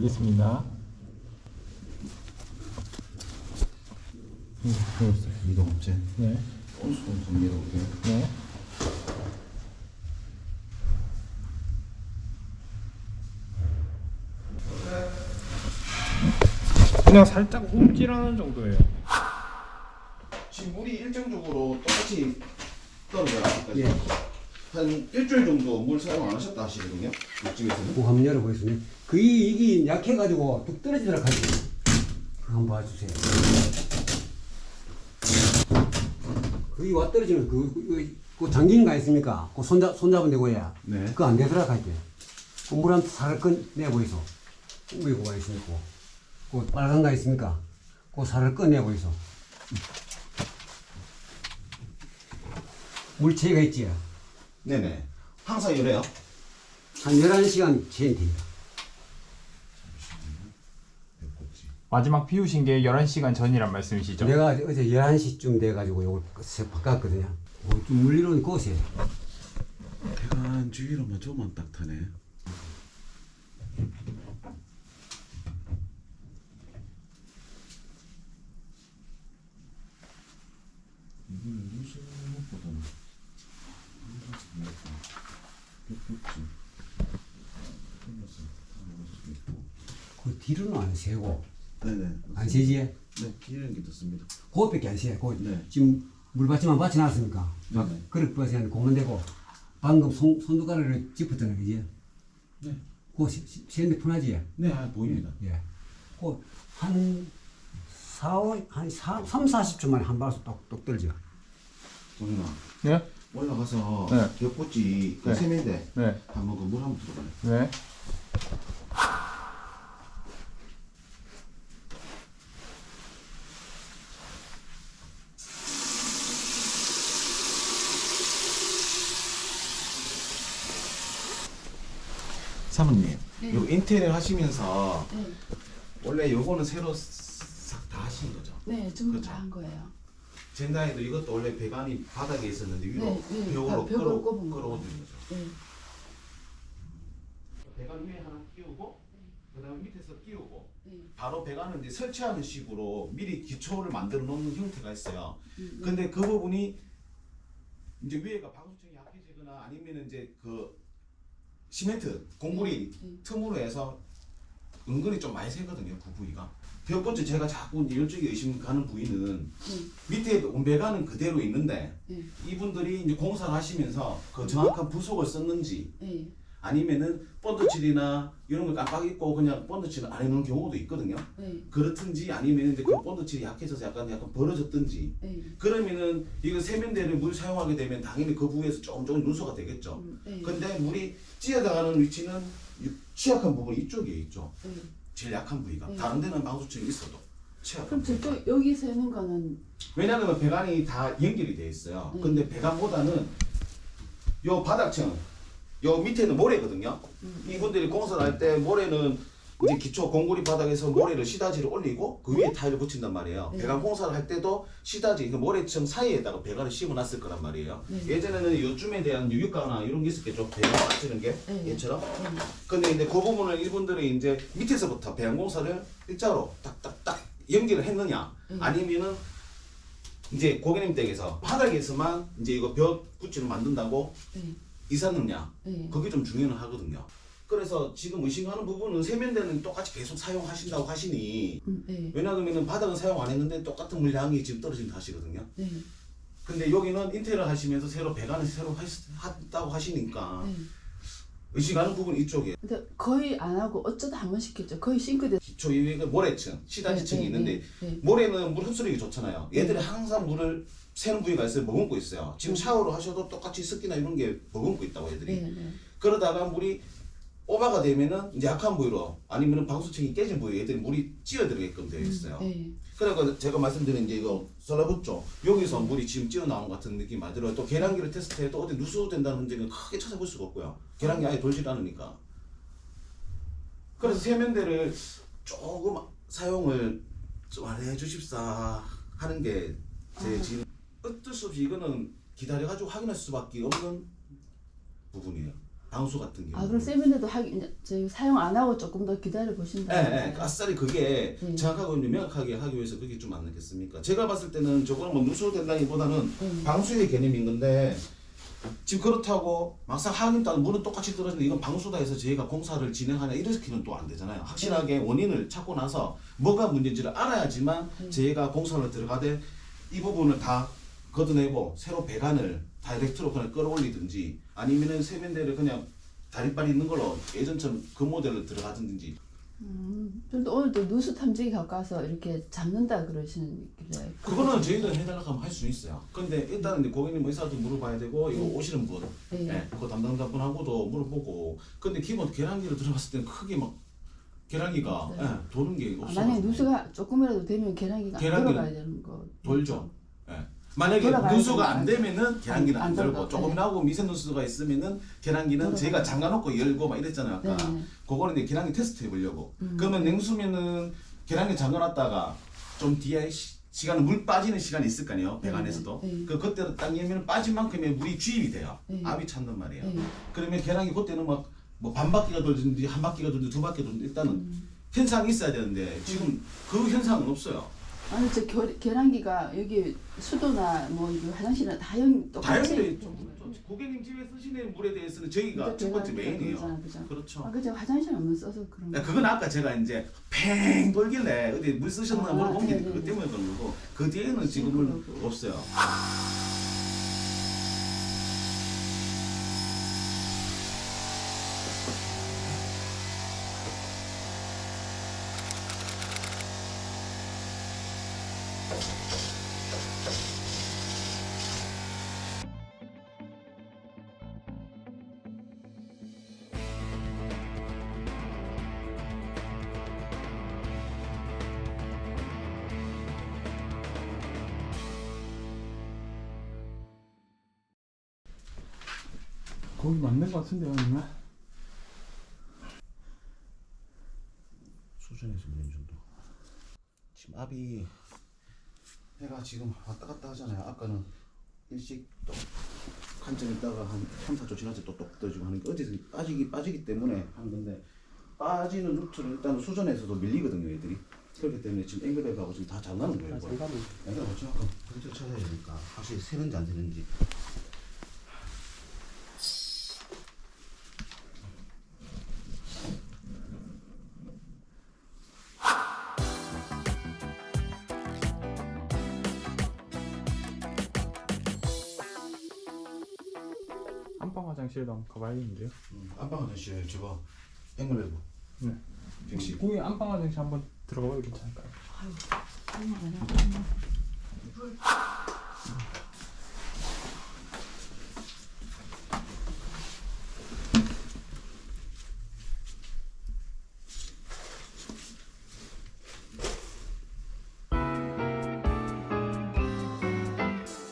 알겠습니다. 음, 배웠어요. 이동 업체 네. 온수동 정리해 볼게요. 네. 그냥 살짝 움찔하는 정도예요. 지금 물이 일정적으로 똑같이 떨어져요. 아직까지. 예. 한 일주일 정도 물 사용 안 하셨다 하시거든요. 이쪽에서는. 그 한번 열어보겠습니다. 그 이 이게 약해가지고 뚝 떨어지도록 하지. 그거 한번 봐주세요. 그이 와 떨어지는 그, 그, 그 잠기는 거 있습니까? 그 손잡 손잡은 데고 해야. 네. 그거 안 되도록 할게. 그물한 살을 꺼내 보이소. 이거 가 있습니까? 그 빨간 거 있습니까? 그 살을 꺼내 보이소. 물체가 있지. 네네. 항상 이래요. 한 11시간 체인 됩니다. 마지막 비우신 게 11시간 전이란 말씀이시죠? 내가 어제 11시쯤 돼가지고 이걸 새 바꿨거든요. 어, 좀 물리로는 거세. 배관 주위로만 조금만 딱 타네. 이거는 무슨 것보다는 그 뒤로는 안 세고 네네. 안 세지? 네, 게 듣습니다. 그것밖에 안 세. 그 네. 지금 물받침만 받쳐놨으니까 막 네네. 그릇 공면 되고 방금 손, 손두가락을 짚었잖아 그지? 네. 그거 세- 세는데 편하지? 네, 아, 보입니다. 예. 그한 4, 5, 한 3, 3 40초 만에 한 발씩 똑 똑 떨죠. 동현아, 네. 올라가서 네. 벽꽂이 그 네. 세면대 네. 한번 그 물 한번 들어봐요. 네. 사모님, 네. 요 인테리어 하시면서 네, 원래 요거는 새로 싹 다 하신 거죠? 네, 전부 그렇죠. 다한 거예요. 젠다에도 이것도 원래 배관이 바닥에 있었는데 위로 네, 네, 벽으로 벽으로 끌어 꼽은 거. 끌어올린 거죠. 네, 배관 위에 하나 끼우고 그다음에 밑에서 끼우고 네, 바로 배관을 이제 설치하는 식으로 미리 기초를 만들어 놓는 형태가 있어요. 음, 근데 그 부분이 이제 위에가 방수층이 약해지거나 아니면 이제 그 시멘트 공구리 네. 틈으로 해서 은근히 좀 많이 새거든요 그 부위가 벽꽃이 제가 자꾸 일찍 의심 가는 부위는 네, 밑에 온배관은 그대로 있는데 네, 이분들이 이제 공사를 하시면서 그 정확한 부속을 썼는지 네, 아니면은 본드칠이나 이런 걸 깜빡 잊고 그냥 본드칠을 안 해놓은 경우도 있거든요. 네, 그렇든지 아니면 이제 그 본드칠이 약해져서 약간 약간 벌어졌든지 네, 그러면은 이거 세면대를 물 사용하게 되면 당연히 그 부위에서 조금 조금 누수가 되겠죠. 음, 네, 근데 물이 찌어나가는 위치는 이- 취약한 부분 이쪽에 있죠. 네. 제일 약한 부위가. 네. 다른 데는 방수층이 있어도 취약한 그럼. 저쪽 여기 세는 거는 왜냐하면 배관이 다 연결이 돼 있어요. 네. 근데 배관보다는 요 바닥층, 요 밑에는 모래거든요. 음, 이분들이 공사를 할때 모래는 이제 기초 공구리 바닥에서 모래를 시다지를 올리고 그 위에 타일을 붙인단 말이에요. 네. 배관 공사를 할 때도 시다지, 그 모래층 사이에다가 배관을 심어놨을 거란 말이에요. 네. 예전에는 요즘에 대한 유육가나 이런 게 있었겠죠. 배관 맞추는 게 네. 얘처럼. 네, 근데 이제 그 부분을 이분들이 이제 밑에서부터 배관 공사를 일자로 딱딱딱 연결을 했느냐, 네. 아니면은 이제 고객님 댁에서 바닥에서만 이제 이거 벽 구치를 만든다고 네, 이사느냐, 네, 그게 좀 중요는 하거든요. 그래서 지금 의심하는 부분은 세면대는 똑같이 계속 사용하신다고 하시니 음, 네, 왜냐하면 바닥은 사용 안 했는데 똑같은 물량이 지금 떨어진다 하시거든요. 네, 근데 여기는 인테리어 하시면서 새로 배관을 새로 했다고 하시니까 네. 의심하는 부분이 이쪽에 근데 거의 안 하고 어쩌다 한 번씩 했죠. 거의 싱크대. 기초 이외에 모래층, 시다지층이 네, 네, 있는데 네, 네. 모래는 물 흡수력이 좋잖아요. 얘들이 항상 물을 새는 부위가 있어요. 머금고 있어요. 지금 샤워를 하셔도 똑같이 습기나 이런 게 머금고 있다고 애들이. 네, 네, 그러다가 물이 오바가 되면은 이제 약한 부위로 아니면은 방수층이 깨진 부위에 애들이 물이 찌어들어게끔 되어 있어요. 네, 그러니까 제가 말씀드린 이제 이거 썰라붙죠. 여기서 물이 지금 찌어 나온 것 같은 느낌이 들어요. 또 계량기를 테스트해도 어디 누수된다는 흔적은 크게 찾아볼 수가 없고요. 계량기 아예 돌질 않으니까. 그래서 세면대를 조금 사용을 좀 안 해주십사 하는 게제 아. 지금 어쩔 수 없이 이거는 기다려가지고 확인할 수밖에 없는 부분이에요. 방수 같은 경우. 아 그럼 세면대도 하기 이제 저희 사용 안 하고 조금 더 기다려 보신다. 예, 예, 아싸리 그게 네. 정확하고 명확하게 하기 위해서 그게 좀 안 되겠습니까? 제가 봤을 때는 저거는 뭐 누수된다기보다는 네. 방수의 개념인 건데 지금 그렇다고 막상 하긴 따는 물은 똑같이 떨어지는데 이건 방수다 해서 저희가 공사를 진행하냐 이렇게는 또 안 되잖아요. 확실하게 원인을 찾고 나서 뭐가 문제인지를 알아야지만 저희가 공사를 들어가되 이 부분을 다 걷어내고 새로 배관을 다이렉트로 그냥 끌어올리든지 아니면은 세면대를 그냥 다리빨 있는 걸로 예전처럼 그 모델로 들어가든지 음, 그런데 오늘도 누수 탐지기 갖고 와서 이렇게 잡는다 그러시는 길래. 그거는 저희들 해달라고 하면 할 수 있어요. 근데 일단은 이제 고객님 의사도 물어봐야 되고 이거 오시는 분, 네. 예, 그 담당자분하고도 물어보고. 근데 기본 계란기를 들어갔을 때는 크게 막 계란기가 네. 예, 도는 게 아, 없어. 만약에 누수가 조금이라도 되면 계란기가 안 돌아가야 되는 거. 돌죠. 예. 만약에 누수가 안 되면은 계란기는 안- 안 돌아가. 조금이라고 미세 누수가 있으면은 계란기는. 저희가 잠가놓고 열고 막 이랬잖아요 아까. 네, 네. 그거는 이제 계란기 테스트 해보려고. 음. 그러면 냉수면은 계란기 잠가놨다가 좀 뒤에 시, 시간은 물 빠지는 시간이 있을 거 아니에요 배관에서도. 네, 네. 그 그때로 딱 열면 빠진 만큼의 물이 주입이 돼요. 네. 압이 찬단 말이에요. 네. 그러면 계란기 그때는 막 뭐 반 바퀴가 돌든지 한 바퀴가 돌든지 두 바퀴가 돌든지 일단은 음. 현상이 있어야 되는데 지금 그 현상은 없어요. 아니 저 겨, 계란기가 여기 수도나 뭐 이거 화장실이나 다용 똑같이. 다행히 고객님 집에 쓰시는 물에 대해서는 저희가 첫 번째 메인이에요. 그죠? 그렇죠. 아, 그죠 화장실 한번 써서 그런 야, 거. 그건 아까 제가 이제 팽 돌길래 어디 물 쓰셨나 아, 물어본 게 네네네. 그것 때문에 그런 거고 그 뒤에는 지금은 그러고. 없어요. 거기 맞는 것 같은데요, 아니면? 수준에서 이 정도. 지금 압이 해가 지금 왔다 갔다 하잖아요. 아까는 일찍 또 한점 있다가 한 3, 4초 지나서 또똑 떠지고 하는 게 어디서 빠지기 빠지기 때문에 하는 건데 빠지는 루트는 일단 수전에서도 밀리거든요, 애들이. 그렇기 때문에 지금 앵글백하고 지금 다 장난하는 거예요. 이거. 앵글 맞죠? 아까 근처 찾아야 되니까 확실히 새는지 안 새는지. 안방 화장실도 한번 가봐야겠는데요. 음, 안방 화장실 저거 앵글백고. 네. 백시. 거기 안방 화장실 한번 들어가봐도 괜찮을까요? 아유, 얼마나.